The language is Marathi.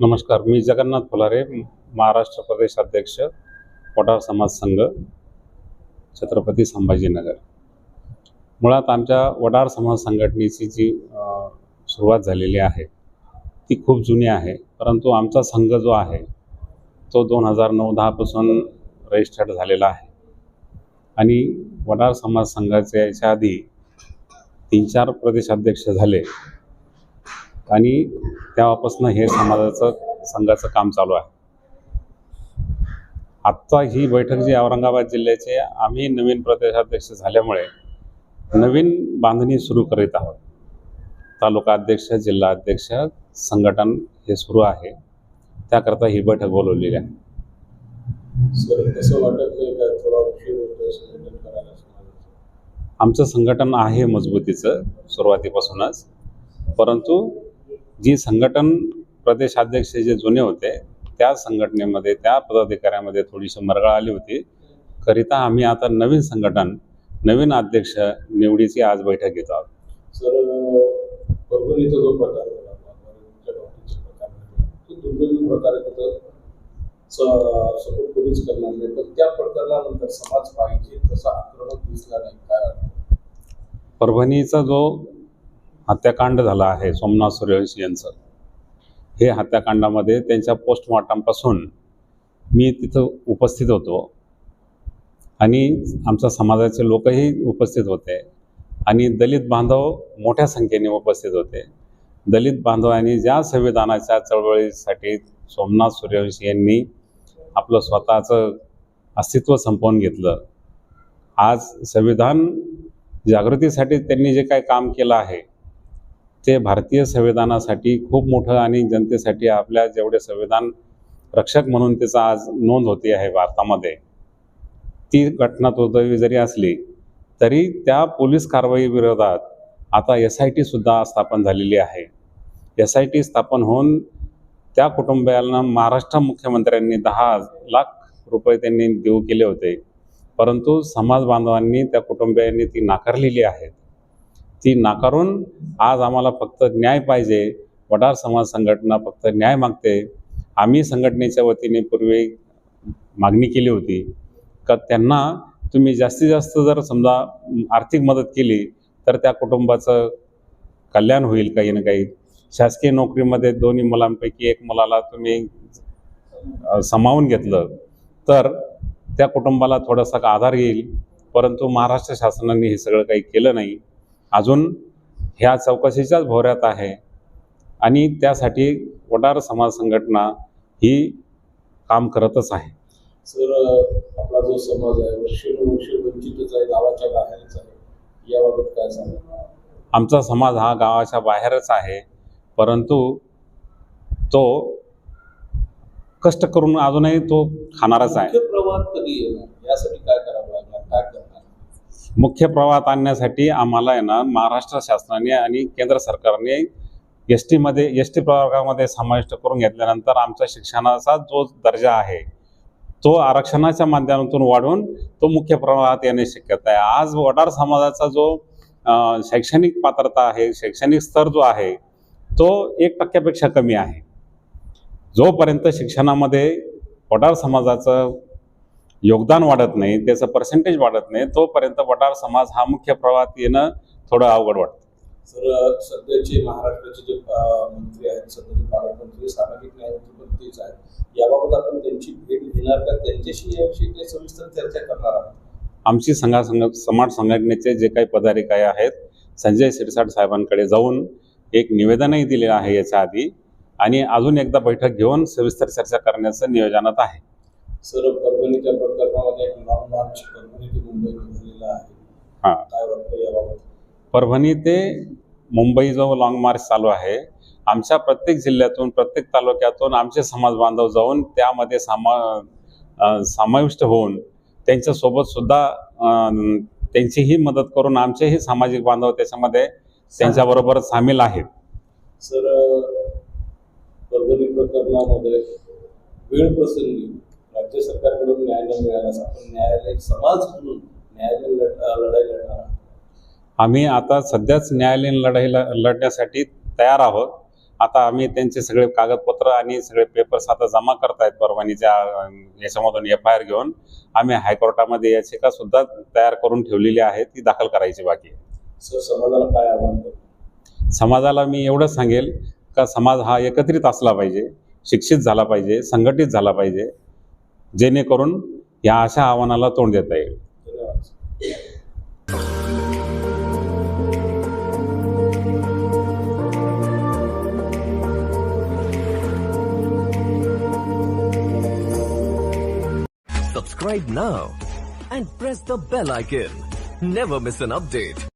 नमस्कार मी जगन्नाथ फुलारे महाराष्ट्र प्रदेश अध्यक्ष वडार समाज संघ छत्रपती संभाजीनगर. मुळात आमच्या वडार समाज संघटनेची जी सुरुवात झालेली आहे ती खूप जुनी आहे. परंतु आमचा संघ जो आहे तो दोन हजार नऊ दहापासून रजिस्टर्ड झालेला आहे. आणि वडार समाज संघाच्या याच्या आधी तीन चार प्रदेशाध्यक्ष झाले. आणि तेव्हापासून हे समाजाचं संघाचं काम चालू आहे. आत्ता ही बैठक जी औरंगाबाद जिल्ह्याचे आम्ही नवीन प्रदेशाध्यक्ष झाल्यामुळे नवीन बांधणी सुरू करीत आहोत. तालुका अध्यक्ष जिल्हा अध्यक्ष संघटन हे सुरू आहे. त्याकरता ही बैठक बोलवलेली आहे? आमचं संघटन आहे मजबूतीचं सुरुवातीपासूनच. परंतु जी संघटन प्रदेशाध्यक्ष जे जुने होते त्या संघटनेमध्ये त्या पदाधिकाऱ्यामध्ये थोडीशी मरगळ आली होती. करिता आम्ही आता नवीन संघटन नवीन अध्यक्ष निवडीची आज बैठक घेतो आहोत. सर परभणीचा जो प्रकार सपोर्ट करणार नाही पण त्या प्रकरणानंतर समाज पाहिजे तसा आक्रमक दिसला नाही. काय वाटतं परभणीचा जो हत्याकांड झाला आहे सोमनाथ सूर्यवंशी यांचं. हे हत्याकांडामध्ये त्यांच्या पोस्टमॉर्टमपासून मी तिथं उपस्थित होतो. आणि आमच्या समाजाचे लोकही उपस्थित होते. आणि दलित बांधव मोठ्या संख्येने उपस्थित होते. दलित बांधवांनी ज्या संविधानाच्या चळवळीसाठी सोमनाथ सूर्यवंशी यांनी आपलं स्वतःचं अस्तित्व संपवून घेतलं. आज संविधान जागृतीसाठी त्यांनी जे काही काम केलं आहे ते भारतीय संविधानासाठी खूप मोठं आणि जनतेसाठी आपल्या जेवढे संविधान रक्षक म्हणून त्याचा आज नोंद होती आहे भारतामध्ये. ती घटना दुर्दैवी जरी असली तरी त्या पोलीस कारवाई विरोधात आता एस आय टी सुद्धा स्थापन झालेली आहे. एस आय टी स्थापन होऊन त्या कुटुंबियांना महाराष्ट्र मुख्यमंत्र्यांनी दहा लाख रुपये त्यांनी देऊ केले होते. परंतु समाज बांधवांनी त्या कुटुंबियांनी ती नाकारलेली आहेत. ती नाकारून आज आम्हाला फक्त न्याय पाहिजे. वडार समाज संघटना फक्त न्याय मागते. आम्ही संघटनेच्या वतीने पूर्वी मागणी केली होती. का त्यांना तुम्ही जास्तीत जास्त जर समजा आर्थिक मदत केली तर त्या कुटुंबाचं कल्याण होईल काही ना काही. शासकीय नोकरीमध्ये दोन्ही मुलांपैकी एक मुलाला तुम्ही सामावून घेतलं तर त्या कुटुंबाला थोडासा आधार येईल. परंतु महाराष्ट्र शासनाने हे सगळं काही केलं नाही. अजून ह्या चौकशीच्याच भोवऱ्यात आहे. आणि त्यासाठी वडार समाज संघटना ही काम करतच आहे. सर आपला जो समाज आहे वर्षानुवर्ष वंचितच आहे गावाच्या बाहेरच आहे याबाबत काय सांगा आमचा समाज हा गावाच्या बाहेरच आहे परंतु तो कष्ट करून अजूनही तो खाणारच आहे. प्रवाह कधी येणार? यासाठी काय करावं मुख्य प्रवाहात आणण्यासाठी आम्हाला आहे ना महाराष्ट्र शासनाने आणि केंद्र सरकारने एस टीमध्ये एस टी प्रवर्गामध्ये समाविष्ट करून घेतल्यानंतर आमच्या शिक्षणाचा जो दर्जा आहे तो आरक्षणाच्या माध्यमातून वाढवून तो मुख्य प्रवाहात येण्याची शक्यता आहे. आज वडार समाजाचा जो शैक्षणिक पात्रता आहे शैक्षणिक स्तर जो आहे तो एक टक्क्यापेक्षा कमी आहे. जोपर्यंत शिक्षणामध्ये वडार समाजाचं योगदान वाढत नाही त्याचं पर्सेंटेज वाढत नाही तोपर्यंत वडार समाज हा मुख्य प्रवाहात येणं थोडं अवघड वाटतं. सर सध्याचे महाराष्ट्राचे जे मंत्री आहेत सध्याचे पालकमंत्री सामाजिक न्यायमंत्री पण तेच आहेत. याबाबत आपण त्यांची भेट घेणार का? त्यांच्याशी याविषयी काही सविस्तर चर्चा करणार आहात? आमची संघा संघ समाज संघटनेचे जे काही पदाधिकारी आहेत संजय शिरसाट साहेबांकडे जाऊन एक निवेदनही दिलेलं आहे याच्या आधी. आणि अजून एकदा बैठक घेऊन सविस्तर चर्चा करण्याचं नियोजनात आहे. सर परभणीच्या प्रकरणामध्ये एक लॉंग मार्च परभणी ते मुंबई झालेला आहे. हां. काय वाटतं याबाबत? परभणी ते मुंबई जो लॉंग मार्च चालू आहे आमच्या प्रत्येक जिल्ह्यातून प्रत्येक तालुक्यातून आमचे समाज बांधव जाऊन त्यामध्ये सामा समाविष्ट होऊन त्यांच्यासोबत सुद्धा अ, त्यांचीही मदत करून आमचेही सामाजिक बांधव त्याच्यामध्ये त्यांच्याबरोबर सामील आहेत. सर परभणी प्रकरणामध्ये वेळ प्रसंगी राज्य सरकारकडून न्याय न मिळाल्यास आपण न्यायालय समाज म्हणून न्यायालय लढ- लढाई लढणार. आम्ही आता सध्याच न्यायालयीन लढाई ल- लढण्यासाठी तयार आहोत. आता आम्ही त्यांचे सगळे कागदपत्र आणि सगळे पेपर्स आता जमा करतायत परवानीच्या याच्यामधून एफ आय आर घेऊन. आम्ही हायकोर्टामध्ये याचिका सुद्धा तयार करून ठेवलेली आहे ती दाखल करायची बाकी आहे. सर समाजाला काय आव्हान समाजाला मी एवढंच सांगेल का समाज हा एकत्रित असला पाहिजे शिक्षित झाला पाहिजे संघटित झाला पाहिजे. जेणेकरून या अशा आव्हानाला तोंड देता येईल धन्यवाद Subscribe now and press the bell icon. Never miss an update.